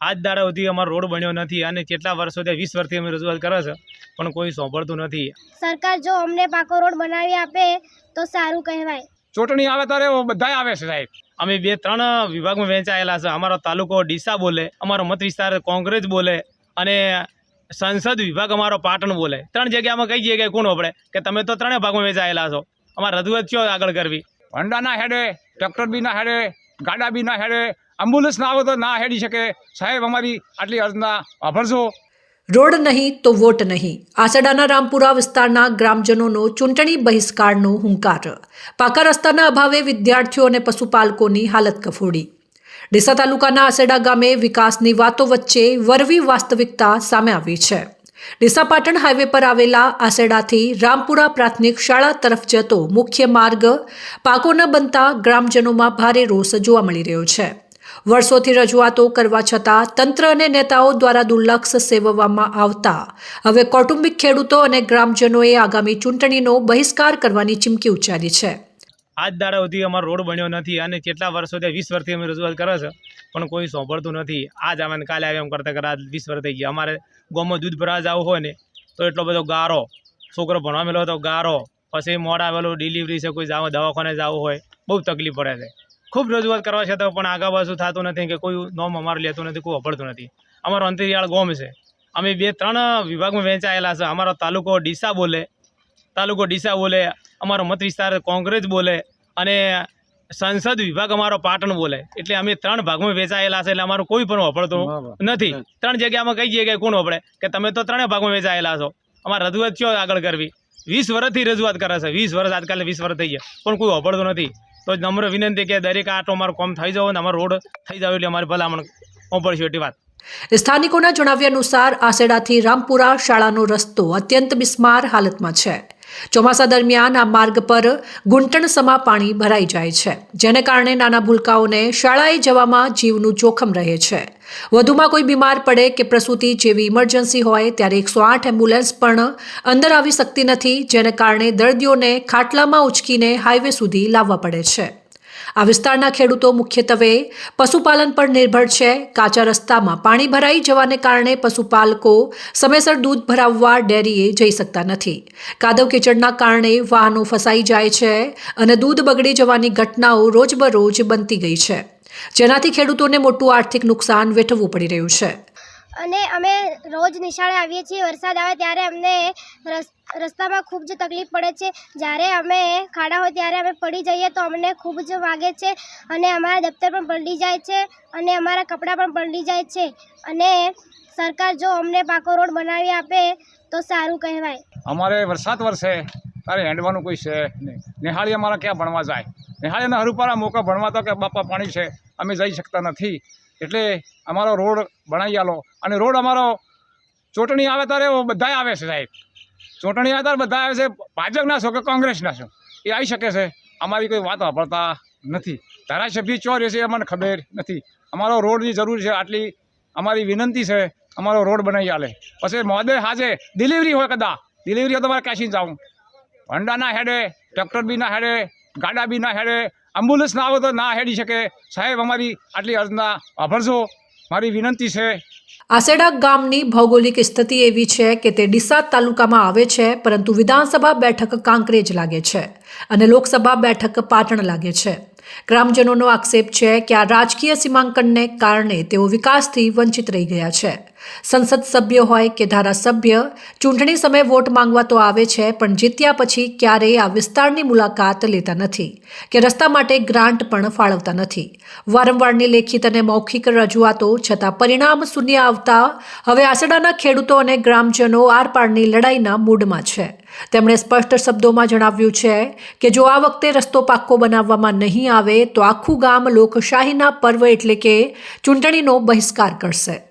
આજ દાડા સુધી અમારો રોડ બન્યો નથી અને કેટલા વર્ષો વર્ષોથી વીસ વર્ષથી અમે રજૂઆત કરે છે પણ કોઈ સાંભળતું નથી. સરકાર જો અમને પાકો રોડ બનાવી આપે તો સારું કહેવાય. ચૂંટણી આવે ત્યારે બધા આવે છે સાહેબ. અમે બે ત્રણ વિભાગમાં વહેંચાયેલા છે. અમારો તાલુકો ડીસા બોલે અમારો મત વિસ્તાર કોંગ્રેસ બોલે અને સંસદ વિભાગ અમારો પાટણ બોલે. ત્રણ જગ્યામાં કઈ જગ્યાએ કોણ આપણે કે તમે તો ત્રણેય ભાગમાં વેચાયેલા છો. અમારે રજૂઆત કયો આગળ કરવી? હોન્ડાના હેડે ટ્રેક્ટર બી ના હેડે ગાડા બી ના હેડે એમ્બ્યુલન્સ ના આવે તો ના હેડી શકે. સાહેબ, અમારી આટલી અર્જના વાપરશો રોડ નહીં તો વોટ નહીં. આસડાના રામપુરા વિસ્તારના ગ્રામજનોનો ચૂંટણી બહિષ્કારનો હુંકાર. પાકા રસ્તાના અભાવે વિદ્યાર્થીઓ અને પશુપાલકોની હાલત કફોડી. ડીસા તાલુકાના આસેડા ગામે વિકાસની વાતો વચ્ચે વરવી વાસ્તવિકતા સામે આવી છે. ડીસા પાટણ હાઈવે પર આવેલા આસેડાથી રામપુરા પ્રાથમિક શાળા તરફ જતો મુખ્ય માર્ગ પાકો ન બનતા ગ્રામજનોમાં ભારે રોષ જોવા મળી રહ્યો છે. વર્ષોથી રજૂઆતો કરવા છતાં તંત્ર અને નેતાઓ દ્વારા દુર્લક્ષ સેવવામાં આવતા. હવે કૌટુંબિક ખેડૂતો અને ગ્રામજનોએ આગામી ચૂંટણીનો બહિષ્કાર કરવાની ચીમકી ઉચ્ચારી છે. આજ દાડા સુધી અમારો રોડ બન્યો નથી અને કેટલા વર્ષોથી વીસ વર્ષથી અમે રજૂઆત કરે છે, પણ કોઈ સાંભળતું નથી. આજ આવે કાલે આવે એમ કરતા કરતા વીસ વર્ષ થઈ ગયા. અમારે ગામમાં દૂધ ભરાવા જવું હોય ને, તો એટલો બધો ગારો, છોકરો ભણવા મેલો તો ગારો, પછી મોડા આવેલો ડિલિવરી છે, કોઈ જાવ દવાખાને જવું હોય, બહુ તકલીફ પડે છે. ખૂબ રજૂઆત કરવા છતાં પણ આગા પાછું થતું નથી કે કોઈ નોમ અમારું લેતું નથી કોઈ વપડતું નથી. અમારો અંતરિયાળ ગોમ છે. અમે બે ત્રણ વિભાગમાં વહેંચાયેલા છે. અમારો તાલુકો ડીસા બોલે તાલુકો ડીસા બોલે અમારો મત વિસ્તાર કોંગ્રેસ બોલે અને સંસદ વિભાગ અમારો પાટણ બોલે. એટલે અમે ત્રણ ભાગમાં વેચાયેલા છે એટલે અમારું કોઈ પણ વપડતું નથી. ત્રણ જગ્યામાં કઈ જગ્યાએ કોણ વપડે કે તમે તો ત્રણેય ભાગમાં વેચાયેલા છો. અમારે રજૂઆત કયો આગળ કરવી? વીસ વર્ષથી રજૂઆત કરે છે. વીસ વર્ષ આજકાલ વીસ વર્ષ થઈ ગયા. પણ કોઈ વપડતું નથી. તો નમ્ર વિનંતી કે દરેક આટો અમારો કોમ થઈ જાવ અને અમારો રોડ થઈ જાવ એટલે અમારી ભલામણ ઓપડશે એટલી વાત. સ્થાનિકોના જણાવ્યા અનુસાર આસેડાથી રામપુરા શાળાનો રસ્તો અત્યંત બિસ્માર હાલતમાં છે. ચોમાસા દરમિયાન આ માર્ગ પર ઘૂંટણસમા પાણી ભરાઈ જાય છે, જેને કારણે નાના ભૂલકાઓને શાળાએ જવામાં જીવનું જોખમ રહે છે. વધુમાં કોઈ બીમાર પડે કે પ્રસૂતિ જેવી ઇમરજન્સી હોય ત્યારે એકસો આઠ એમ્બ્યુલન્સ પણ અંદર આવી શકતી નથી, જેને કારણે દર્દીઓને ખાટલામાં ઉચકીને હાઈવે સુધી લાવવા પડે છે. આ વિસ્તારના ખેડૂતો મુખ્યત્વે પશુપાલન પર નિર્ભર છે. કાચા રસ્તામાં પાણી ભરાઈ જવાને કારણે પશુપાલકો સમયસર દૂધ ભરાવવા ડેરીએ જઈ શકતા નથી. કાદવ કીચડના કારણે વાહનો ફસાઈ જાય છે અને દૂધ બગડી જવાની ઘટનાઓ રોજબરોજ બનતી ગઈ છે. જેનાથી ખેડૂતોને મોટું આર્થિક નુકસાન વેઠવવું પડી રહ્યું છે. અને અમે રોજ નિશાળે આવીએ છીએ. વરસાદ આવે ત્યારે અમને રસ- રસ્તામાં ખૂબ જ તકલીફ પડે છે. જ્યારે અમે ખાડા હોય ત્યારે અમે પડી જઈએ તો અમને ખૂબ જ વાગે છે અને અમારા દફતર પણ પલટી જાય છે અને અમારા કપડાં પણ પલટી જાય છે. અને સરકાર જો અમને પાકો રોડ બનાવી આપે તો સારું કહેવાય. અમારે વરસાદ વરસે, તારે હેંડવાનું કોઈ છે નહીં. નિહાળી અમારા ક્યાં ભણવા જાય? નિહાળીને હરુપારા મોકો ભણવા તો કે બાપા પાણી છે, અમે જઈ શકતા નથી. એટલે અમારો રોડ બનાવી આલો. અને રોડ અમારો ચૂંટણી આવે ત્યારે બધા આવે છે સાહેબ. ચૂંટણી આધાર બધા આવે છે, ભાજપના છો કે કોંગ્રેસના છો? એ આવી શકે છે. અમારી કોઈ વાત વાપરતા નથી. ધારાસભ્ય ચોર છે એ અમને ખબર નથી. અમારો રોડની જરૂર છે, આટલી અમારી વિનંતી છે, અમારો રોડ બનાવી આલે. પછી મોદે હાજે ડિલિવરી હોય કદા? ડિલિવરી હોય તમારે મારે કાશી જાઉં. હોન્ડાના હેડે ટ્રેક્ટર બી ના હેડે, ગાડા બી ના હેડે એમ્બ્યુલન્સ ના આવે તો ના હેડી શકે. સાહેબ, અમારી આટલી અર્જના વાપરશો? મારી વિનંતી છે. આસેડા ગામની ભૌગોલિક સ્થિતિ એવી છે કે તે ડીસા તાલુકામાં આવે છે, પરંતુ વિધાનસભા બેઠક કાંકરેજ લાગે છે અને લોકસભા બેઠક પાટણ લાગે છે. ગ્રામજનોનો આક્ષેપ છે કે આ રાજકીય સીમાંકનને કારણે તેઓ વિકાસથી વંચિત રહી ગયા છે. સંસદ સભ્ય હોય કે ધારાસભ્ય, ચૂંટણી સમયે વોટ માંગવા તો આવે છે, પણ જીત્યા પછી ક્યારેય આ વિસ્તારની મુલાકાત લેતા નથી કે રસ્તા માટે ગ્રાન્ટ પણ ફાળવતા નથી. વારંવારની લેખિત અને મૌખિક રજૂઆતો છતાં પરિણામ શૂન્ય આવતા હવે આસડાના ખેડૂતો અને ગ્રામજનો આરપારની લડાઈના મૂડમાં છે. તેમણે સ્પષ્ટ શબ્દોમાં જણાવ્યું છે કે જો આ વખતે રસ્તો પાક્કો બનાવવામાં નહીં આવે, તો આખું ગામ લોકશાહીના પર્વ એટલે કે ચૂંટણીનો બહિષ્કાર કરશે.